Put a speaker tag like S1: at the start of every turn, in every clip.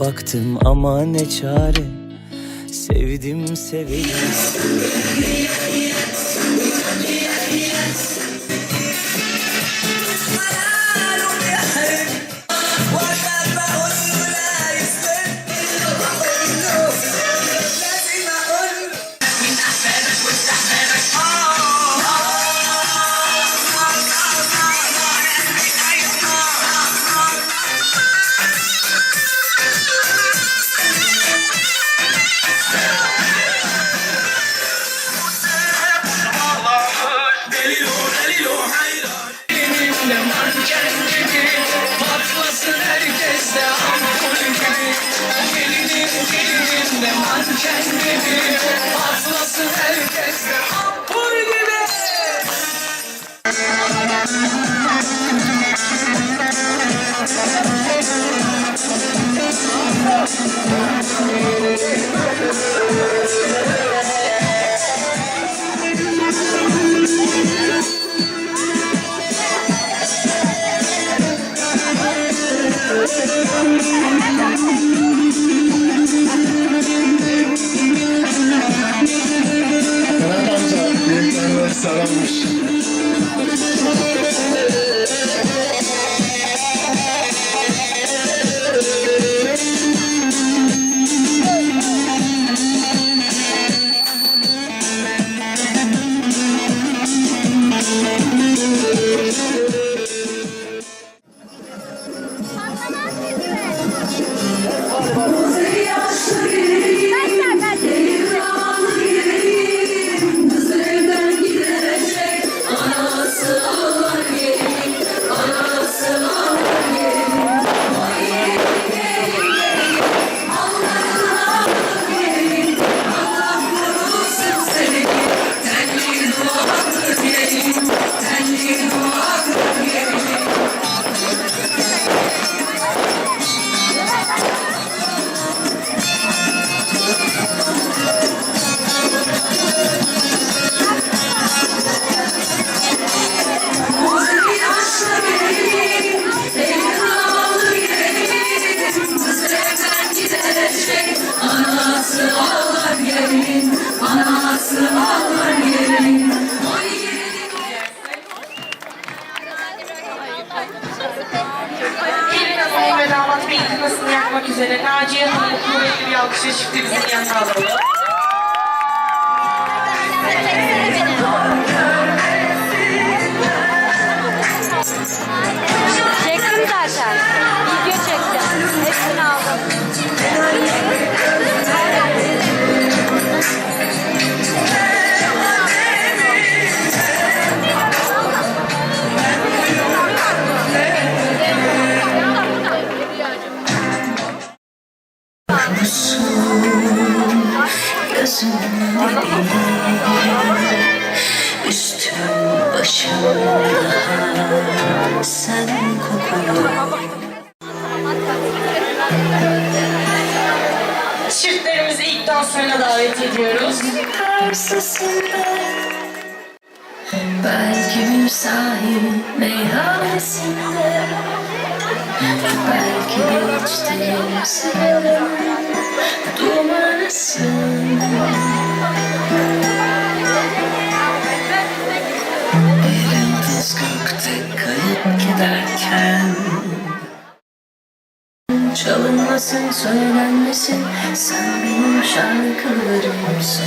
S1: Baktım ama ne çare. Sevdim seveyim
S2: Thank you. Друзі, я шли. Kuvvetli bir
S3: Sen kokuyor.
S2: Çiftlerimizi ilk danslarına davet ediyoruz.
S3: Karşısında Belki bir sahil meyhanesinde. Belki de içtiğim severim Dumanısın giderken Çalınmasın, söylenmesin Sen benim şarkılarımsın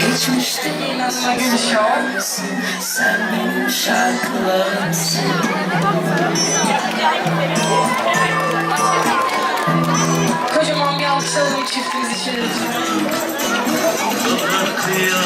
S3: Geçmişte
S2: Hanım'a Gülşah.
S3: Sen benim şarkılarımsın
S2: Kocaman bir alkış alalım çiftimiz için lütfen.
S4: Kıya